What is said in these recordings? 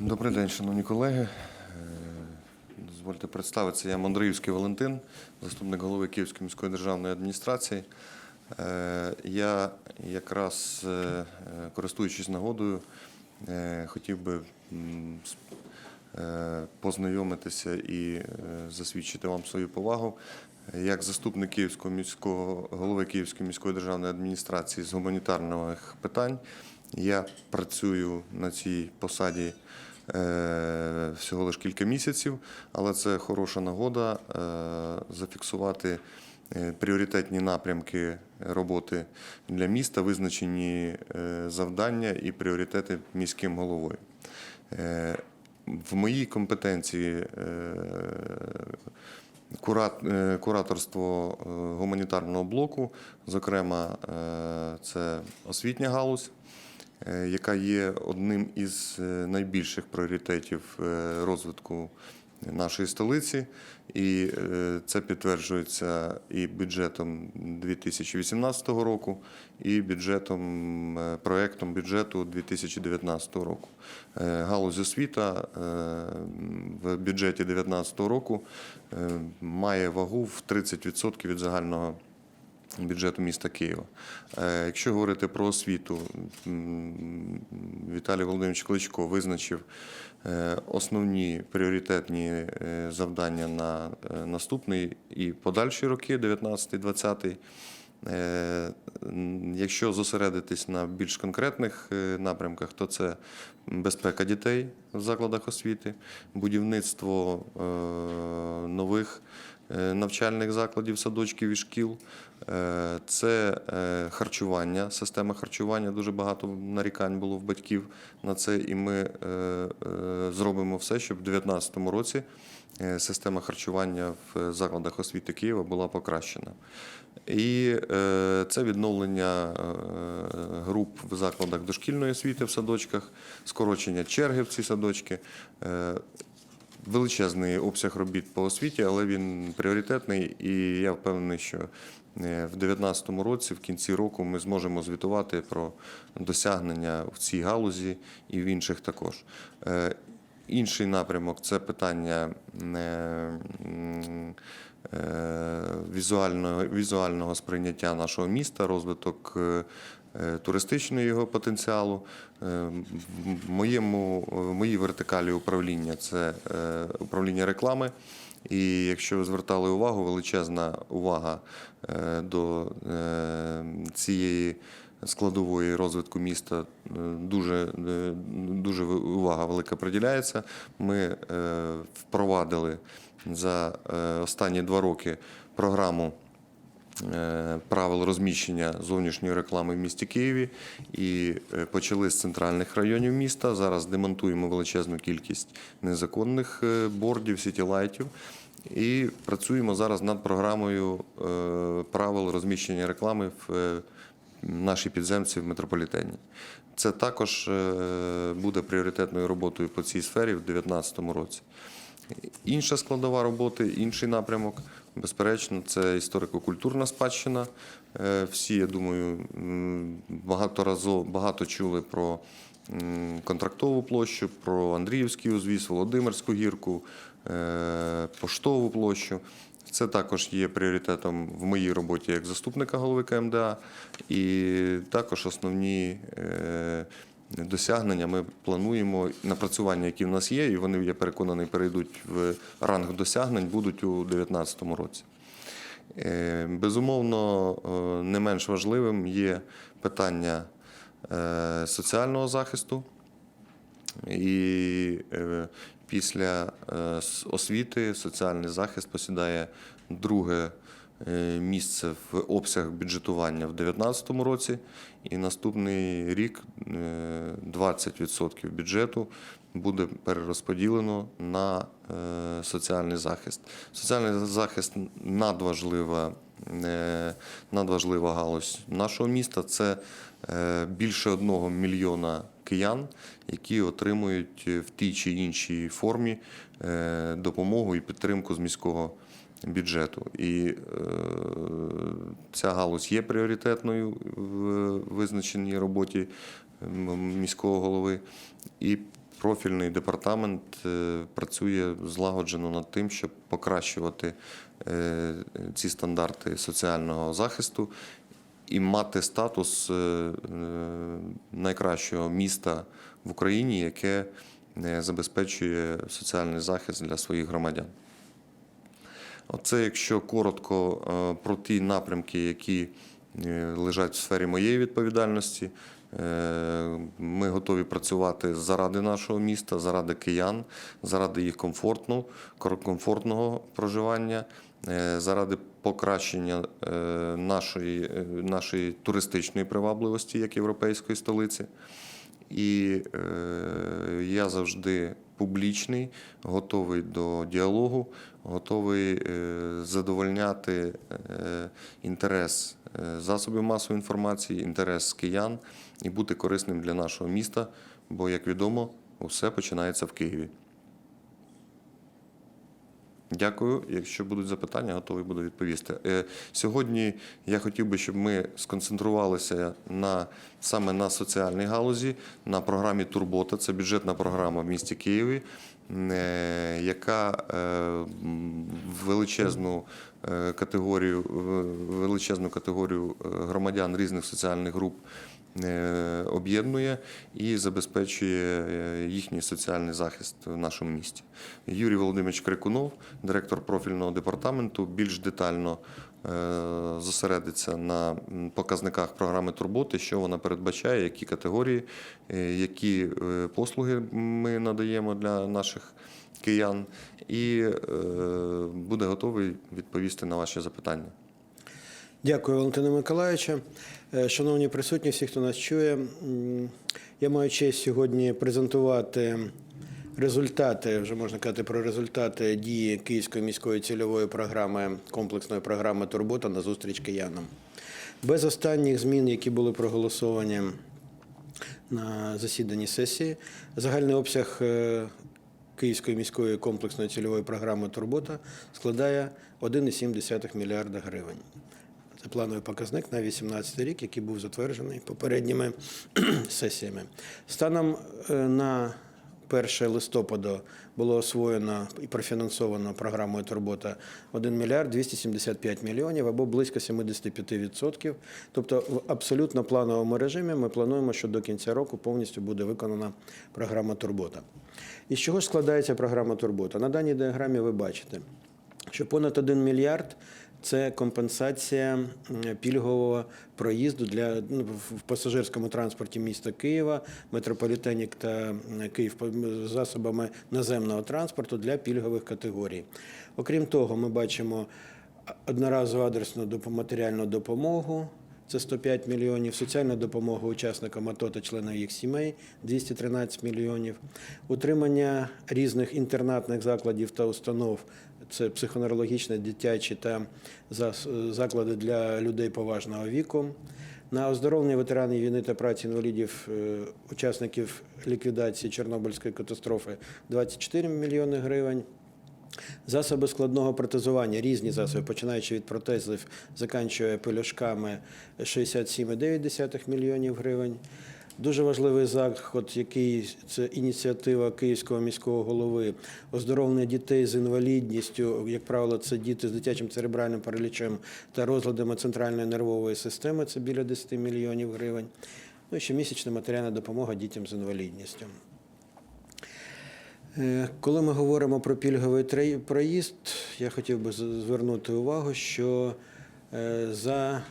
Добрий день, шановні колеги. Е, Дозвольте представитися. Я Мандриївський Валентин, заступник голови Київської міської державної адміністрації. Е, Я якраз, е, користуючись нагодою, хотів би познайомитися і засвідчити вам свою повагу. Як заступник Київського міського голови Київської міської державної адміністрації з гуманітарних питань, я працюю на цій посаді е, всього лише кілька місяців, але це хороша нагода е, зафіксувати е, пріоритетні напрямки роботи для міста, визначені завдання і пріоритети міським головою. В моїй компетенції кура- кураторство гуманітарного блоку, зокрема, це освітня галузь, яка є одним із е, найбільших пріоритетів е, розвитку нашої столиці, і е, це підтверджується і бюджетом 2018 року, і бюджетом е, проектом бюджету 2019 року. Е, Галузь освіта е, в бюджеті 2019 року е, має вагу в 30% від загального бюджету міста Києва. Е, Якщо говорити про освіту, Віталій Володимирович Кличко визначив е, основні пріоритетні е, завдання на наступний і подальші роки, 19-20. Е, Якщо зосередитись на більш конкретних напрямках, то це безпека дітей в закладах освіти, будівництво нових навчальних закладів, садочків і шкіл. Е, Це е, харчування, система харчування. Дуже багато нарікань було в батьків на це, і ми е, е, зробимо все, щоб у 2019 році е, система харчування в закладах освіти Києва була покращена. І е, це відновлення е, груп в закладах дошкільної освіти в садочках, скорочення черги в ці садочки. Величезний обсяг робіт по освіті, але він пріоритетний, і я впевнений, що е, в 2019 році, в кінці року, ми зможемо звітувати про досягнення в цій галузі і в інших також. Е, Інший напрямок це питання е, візуального, візуального сприйняття нашого міста, розвиток туристичного його потенціалу. Е, моєму, моїй вертикалі управління це е, управління реклами. І якщо ви звертали увагу, величезна увага е, до е, цієї складової розвитку міста е, дуже, е, дуже увага велика приділяється. Ми е, впровадили за е, останні два роки програму е, правил розміщення зовнішньої реклами в місті Києві і е, почали з центральних районів міста. Зараз демонтуємо величезну кількість незаконних е, бордів, сітілайтів. І працюємо зараз над програмою е, правил розміщення реклами в е, нашій підземці в метрополітені. Це також е, буде пріоритетною роботою по цій сфері в 2019 році. Інша складова роботи, інший напрямок, безперечно, це історико-культурна спадщина. Е, Всі, я думаю, багато разів багато чули про контрактову площу, про Андріївський узвіз, Володимирську гірку, е, Поштову площу. Це також є пріоритетом в моїй роботі як заступника голови КМДА. І також основні е, досягнення ми плануємо напрацювання, які в нас є, і вони, я переконаний, перейдуть в ранг досягнень, будуть у 2019 році. Е, Безумовно, е, не менш важливим є питання е, соціального захисту. І після освіти соціальний захист посідає друге місце в обсяг бюджетування в 2019 році. І наступний рік е, 20% бюджету буде перерозподілено на е, соціальний захист. Соціальний захист надважлива, е, надважлива галузь нашого міста. Це е, більше одного мільйона киян, які отримують в тій чи іншій формі е, допомогу і підтримку з міського бюджету. І е, ця галузь є пріоритетною в визначеній роботі міського голови. І профільний департамент е, працює злагоджено над тим, щоб покращувати е, ці стандарти соціального захисту і мати статус найкращого міста в Україні, яке забезпечує соціальний захист для своїх громадян. Оце якщо коротко е, про ті напрямки, які е, лежать в сфері моєї відповідальності. Е, Ми готові працювати заради нашого міста, заради киян, заради їх комфортного, комфортного проживання, заради покращення нашої, нашої туристичної привабливості як європейської столиці. І е, я завжди публічний, готовий до діалогу, готовий е, задовольняти е, інтерес е, засобів масової інформації, інтерес киян і бути корисним для нашого міста, бо, як відомо, усе починається в Києві. Дякую. Якщо будуть запитання, готовий буду відповісти. Е, Сьогодні я хотів би, щоб ми сконцентрувалися на саме на соціальній галузі, на програмі Турбота. Це бюджетна програма в місті Києві, яка е, величезну е, категорію, в- величезну категорію е, громадян різних соціальних груп е, об'єднує і забезпечує е, їхній соціальний захист в нашому місті. Юрій Володимирович Крикунов, директор профільного департаменту, більш детально е, зосередиться на показниках програми турботи, що вона передбачає, які категорії, е, які е, послуги ми надаємо для наших киян, і е, буде готовий відповісти на ваші запитання. Дякую, Валентина Миколаївича. Е, Шановні присутні, всі, хто нас чує, я маю честь сьогодні презентувати результати, вже можна казати про результати дії Київської міської цільової програми, комплексної програми Турбота на зустріч киянам. Без останніх змін, які були проголосовані на засіданні сесії, загальний обсяг е, Київської міської комплексної цільової програми Турбота складає 1,7 мільярда гривень. Це плановий показник на 2018 рік, який був затверджений попередніми сесіями. Станом е, на 1 листопада було освоєно і профінансовано програмою Турбота 1 мільярд 275 мільйонів або близько 75%. Тобто в абсолютно плановому режимі ми плануємо, що до кінця року повністю буде виконана програма Турбота. І з чого ж складається програма Турбота? На даній діаграмі ви бачите, що понад 1 мільярд це компенсація пільгового проїзду для ну, в- пасажирському транспорті міста Києва, метрополітені та Київ засобами наземного транспорту для пільгових категорій. Окрім того, ми бачимо одноразову адресну матеріальну допомогу. Це 105 мільйонів, соціальна допомога учасникам АТО та членам їх сімей 213 мільйонів, утримання різних інтернатних закладів та установ, це психоневрологічні, дитячі та заклади для людей поважного віку. На оздоровлення ветеранів війни та праці інвалідів, е, учасників ліквідації Чорнобильської катастрофи 24 мільйони гривень. Засоби складного протезування, різні засоби, починаючи від протезів, заканчує пелюшками 67,9 мільйонів гривень. Дуже важливий заход, який це ініціатива Київського міського голови, оздоровлення дітей з інвалідністю, як правило, це діти з дитячим церебральним паралічем та розладами центральної нервової системи, це біля 10 мільйонів гривень. Ну і щомісячна матеріальна допомога дітям з інвалідністю. Е, Коли ми говоримо про пільговий проїзд, я хотів би звернути увагу, що е, за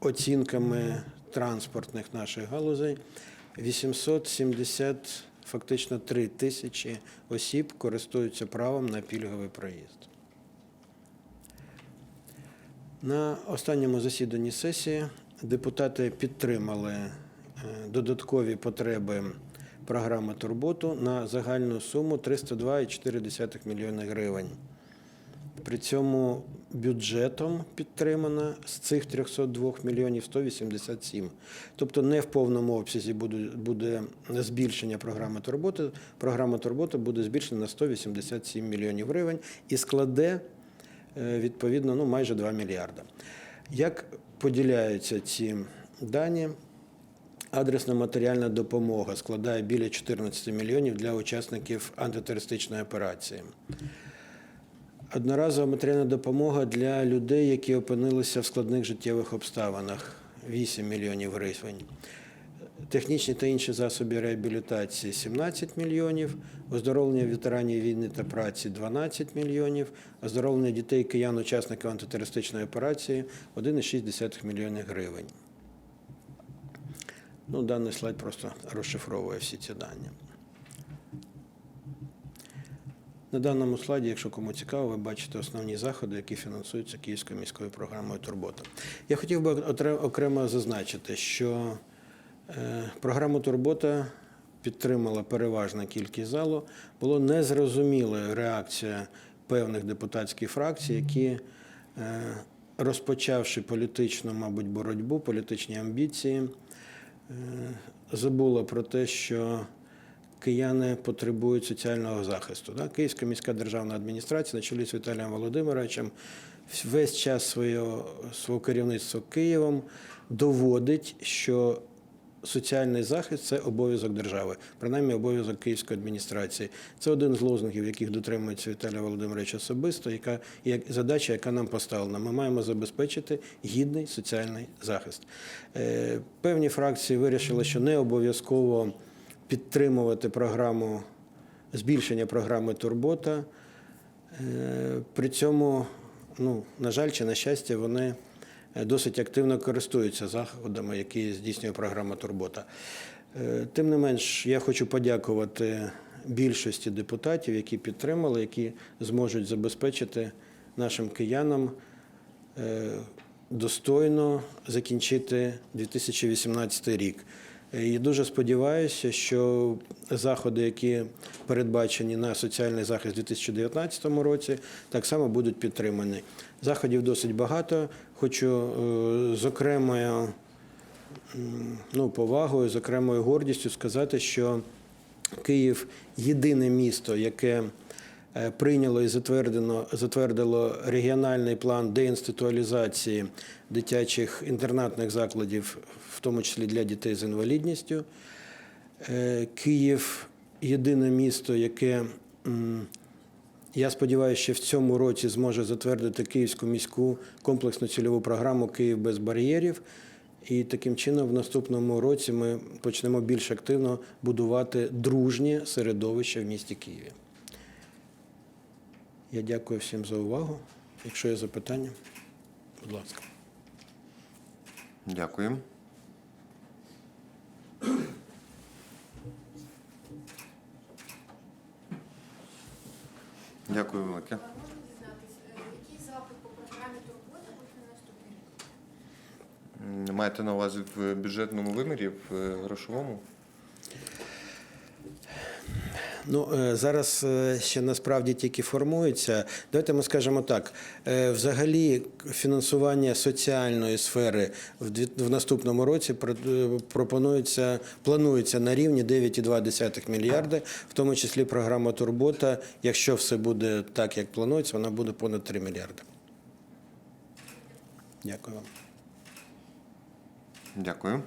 оцінками транспортних наших галузей 870, фактично 3 тисячі осіб користуються правом на пільговий проїзд. На останньому засіданні сесії депутати підтримали е, додаткові потреби програми Турботу на загальну суму 302,4 мільйони гривень. При цьому бюджетом підтримано з цих 302 мільйонів 187. Тобто не в повному обсязі буде, буде збільшення програми Турботи. Програма Турбота буде збільшена на 187 мільйонів гривень і складе е, відповідно ну, майже 2 мільярда. Як поділяються ці дані? Адресна матеріальна допомога складає біля 14 мільйонів для учасників антитерористичної операції. Одноразова матеріальна допомога для людей, які опинилися в складних життєвих обставинах 8 мільйонів гривень. Технічні та інші засоби реабілітації 17 мільйонів, оздоровлення ветеранів війни та праці 12 мільйонів, оздоровлення дітей киян, учасників антитерористичної операції 1,6 мільйонів гривень. Ну, даний слайд просто розшифровує всі ці дані. На даному слайді, якщо кому цікаво, ви бачите основні заходи, які фінансуються Київською міською програмою Турбота. Я хотів би окремо зазначити, що е, програму Турбота підтримала переважна кількість залу. Було незрозумілою реакція певних депутатських фракцій, які, е, розпочавши політичну, мабуть, боротьбу, політичні амбіції, е, забула про те, що кияни потребують соціального захисту. Київська міська державна адміністрація на чолі з Віталієм Володимировичем весь час свого, свого керівництва Києвом доводить, що соціальний захист це обов'язок держави, принаймні обов'язок Київської адміністрації. Це один з лозунгів, яких дотримується Віталій Володимирович особисто, яка як задача, яка нам поставлена. Ми маємо забезпечити гідний соціальний захист. Е, Певні фракції вирішили, що не обов'язково підтримувати програму збільшення програми Турбота. Е, При цьому, ну, на жаль, чи на щастя, вони досить активно користуються заходами, які здійснює програма Турбота. Е, Тим не менш, я хочу подякувати більшості депутатів, які підтримали, які зможуть забезпечити нашим киянам е, достойно закінчити 2018 рік. І дуже сподіваюся, що заходи, які передбачені на соціальний захист у 2019 році, так само будуть підтримані. Заходів досить багато. Хочу е, з окремою ну, повагою, з окремою гордістю сказати, що Київ єдине місто, яке прийняло і затвердено, затвердило регіональний план деінституалізації дитячих інтернатних закладів, в тому числі для дітей з інвалідністю. Е, Київ єдине місто, яке, я сподіваюся, що в цьому році зможе затвердити Київську міську комплексну цільову програму Київ без бар'єрів. І таким чином в наступному році ми почнемо більш активно будувати дружнє середовище в місті Києві. Я дякую всім за увагу. Якщо є запитання, будь ласка. Дякую. Дякую велике. Можна дізнатися, який запит по програмі турбота буде на наступний рік? Маєте на увазі в бюджетному вимірі, в грошовому? Ну, е, зараз е, ще насправді тільки формується. Давайте ми скажемо так: е, взагалі фінансування соціальної сфери в в наступному році про- пропонується, планується на рівні 9,2 мільярди, в тому числі програма Турбота. Якщо все буде так, як планується, вона буде понад 3 мільярди. Дякую вам. Дякую.